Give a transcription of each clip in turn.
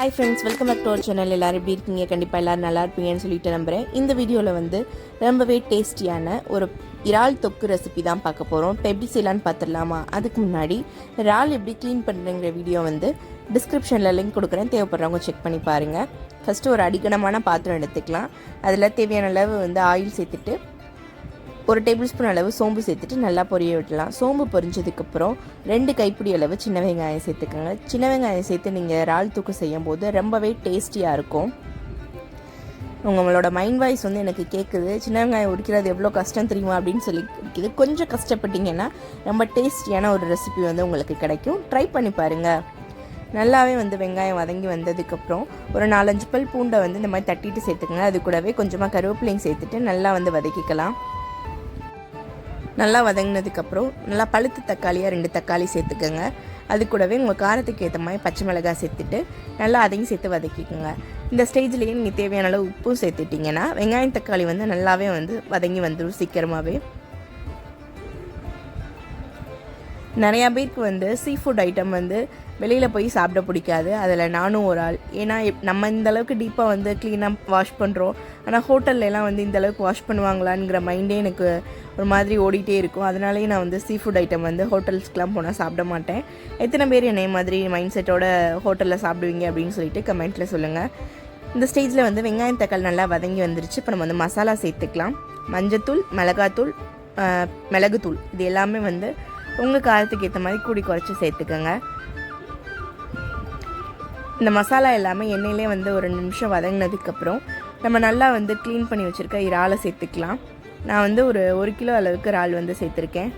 Hi friends welcome back to our channel எல்லோரும் எப்படி இருக்கீங்க? கண்டிப்பாக எல்லோரும் நல்லா இருப்பீங்கன்னு சொல்லிட்டு நம்புகிறேன் இந்த வீடியோவில் வந்து ரொம்பவே டேஸ்டியான ஒரு இறால் தொக்கு ரெசிபி தான் பார்க்க போகிறோம் இப்போ எப்படி செய்யலான்னு பார்த்துடலாமா அதுக்கு முன்னாடி இறால் எப்படி க்ளீன் பண்ணுறங்கிற வீடியோ வந்து டிஸ்கிரிப்ஷனில் லிங்க் கொடுக்குறேன். தேவைப்படுறவங்க செக் பண்ணி பாருங்கள் ஃபஸ்ட்டு ஒரு அடிக்கணமான பாத்திரம் எடுத்துக்கலாம். அதில் தேவையான அளவு வந்து ஆயில் சேர்த்துட்டு ஒரு டேபிள் ஸ்பூன் அளவு சோம்பு சேர்த்துட்டு நல்லா பொரிய விடலாம் சோம்பு பொரிஞ்சதுக்கப்புறம் ரெண்டு கைப்பிடி அளவு சின்ன வெங்காயம் சேர்த்துக்கோங்க. சின்ன வெங்காயம் சேர்த்து நீங்கள் இறால் தூக்கு செய்யும் போது ரொம்பவே டேஸ்டியாக இருக்கும். உங்களோட மைண்ட் வாய்ஸ் வந்து எனக்கு கேட்குது சின்ன வெங்காயம் உடிக்கிறது எவ்வளோ கஷ்டம் தெரியுமா அப்படின்னு சொல்லி இருக்குது கொஞ்சம் கஷ்டப்பட்டீங்கன்னா ரொம்ப டேஸ்டியான ஒரு ரெசிபி வந்து உங்களுக்கு கிடைக்கும். ட்ரை பண்ணி பாருங்கள் நல்லாவே வந்து வெங்காயம் வதங்கி வந்ததுக்கப்புறம் ஒரு நாலஞ்சு பல் பூண்டை வந்து இந்த மாதிரி தட்டிட்டு சேர்த்துக்கோங்க. அது கூடவே கொஞ்சமாக கருவேப்பிலையும் சேர்த்துட்டு நல்லா வந்து வதக்கிக்கலாம். நல்லா வதங்கினதுக்கப்புறம் நல்லா பழுத்து தக்காளியாக ரெண்டு தக்காளி சேர்த்துக்கோங்க. அது கூடவே உங்கள் காரத்துக்கு ஏற்ற மாதிரி பச்சை மிளகாய் சேர்த்துட்டு நல்லா அதையும் சேர்த்து வதக்கிக்கோங்க. இந்த ஸ்டேஜ்லேயே நீங்கள் தேவையான அளவு உப்பும் சேர்த்துட்டிங்கன்னா வெங்காயம் தக்காளி வந்து நல்லாவே வந்து வதங்கி வந்துடும் சீக்கிரமாகவே நிறையா பேருக்கு வந்து சீ ஃபுட் ஐட்டம் வந்து வெளியில் போய் சாப்பிட பிடிக்காது. அதில் நானும் ஒரு ஆள். ஏன்னா நம்ம இந்த அளவுக்கு டீப்பாக வந்து க்ளீனாக வாஷ் பண்ணுறோம் ஆனால் ஹோட்டல்லலாம் வந்து இந்த அளவுக்கு வாஷ் பண்ணுவாங்களாங்கிற மைண்டே எனக்கு ஒரு மாதிரி ஓடிட்டே இருக்கும். அதனாலேயே நான் வந்து சீ ஃபுட் ஐட்டம் வந்து ஹோட்டல்ஸ்க்கெலாம் போனால் சாப்பிட மாட்டேன். எத்தனை பேர் என்னை மாதிரி மைண்ட் செட்டோட ஹோட்டலில் சாப்பிடுவீங்க அப்படின்னு சொல்லிட்டு கமெண்ட்டில் சொல்லுங்கள் இந்த ஸ்டேஜில் வந்து வெங்காயம் தக்காளி நல்லா வதங்கி வந்துருச்சு. இப்போ நம்ம வந்து மசாலா சேர்த்துக்கலாம். மஞ்சத்தூள் மிளகாத்தூள் மிளகுத்தூள். இது எல்லாமே வந்து உங்கள் காரத்துக்கு ஏற்ற மாதிரி கூடி குறைச்சி சேர்த்துக்கோங்க. இந்த மசாலா எல்லாமே எண்ணெயிலே வந்து ஒரு ரெண்டு நிமிஷம் வதங்கினதுக்கப்புறம் நம்ம நல்லா வந்து க்ளீன் பண்ணி வச்சுருக்க இறாலை சேர்த்துக்கலாம். நான் வந்து ஒரு ஒரு கிலோ அளவுக்கு இறால் வந்து சேர்த்துருக்கேன்.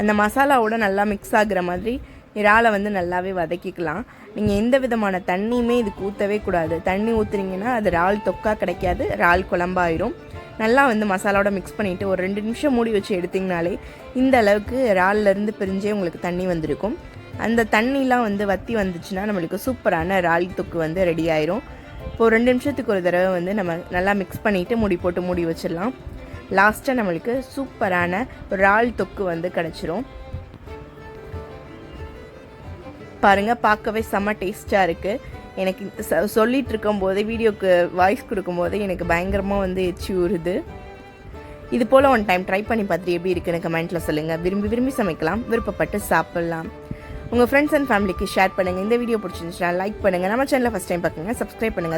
அந்த மசாலாவோட நல்லா மிக்ஸ் ஆகுற மாதிரி இறாலை வந்து நல்லாவே வதக்கிக்கலாம். நீங்கள் எந்த விதமான தண்ணியுமே இதுக்கு ஊற்றவே கூடாது. தண்ணி ஊற்றுறீங்கன்னா அது இறால் தொக்கா கிடைக்காது. இறால் குழம்பாயிரும். நல்லா வந்து மசாலாவோட மிக்ஸ் பண்ணிவிட்டு ஒரு ரெண்டு நிமிஷம் மூடி வச்சு எடுத்திங்கனாலே இந்த அளவுக்கு இறால்லேருந்து பிரிஞ்சே உங்களுக்கு தண்ணி வந்திருக்கும். அந்த தண்ணிலாம் வந்து வற்றி வந்துச்சுன்னா நம்மளுக்கு சூப்பரான இறால் தொக்கு வந்து ரெடி ஆயிரும். இப்போ ரெண்டு நிமிஷத்துக்கு ஒரு தடவை வந்து நம்ம நல்லா மிக்ஸ் பண்ணிவிட்டு மூடி போட்டு மூடி வச்சிடலாம். லாஸ்ட்டாக நம்மளுக்கு சூப்பரான இறால் தொக்கு வந்து கிடச்சிரும். பாருங்கள் பார்க்கவே செம்ம டேஸ்ட்டாக இருக்குது எனக்கு சொல்லிகிட்டு இருக்கும்போது வீடியோக்கு வாய்ஸ் கொடுக்கும்போது எனக்கு பயங்கரமாக வந்து எச்சி ஊறுது இது போல் ஒன் டைம் ட்ரை பண்ணி பார்த்துட்டு எப்படி இருக்குன்னு கமெண்ட்டில் சொல்லுங்கள் விரும்பி விரும்பி சமைக்கலாம். விருப்பப்பட்டு சாப்பிட்லாம். உங்கள் ஃப்ரெண்ட்ஸ் அண்ட் ஃபேமிலிக்கு ஷேர் பண்ணுங்கள் இந்த வீடியோ பிடிச்சிருந்துச்சுன்னா லைக் பண்ணுங்கள் நம்ம சேனலில் ஃபஸ்ட் டைம் பார்க்குங்க சப்ஸ்கிரைப் பண்ணுங்கள்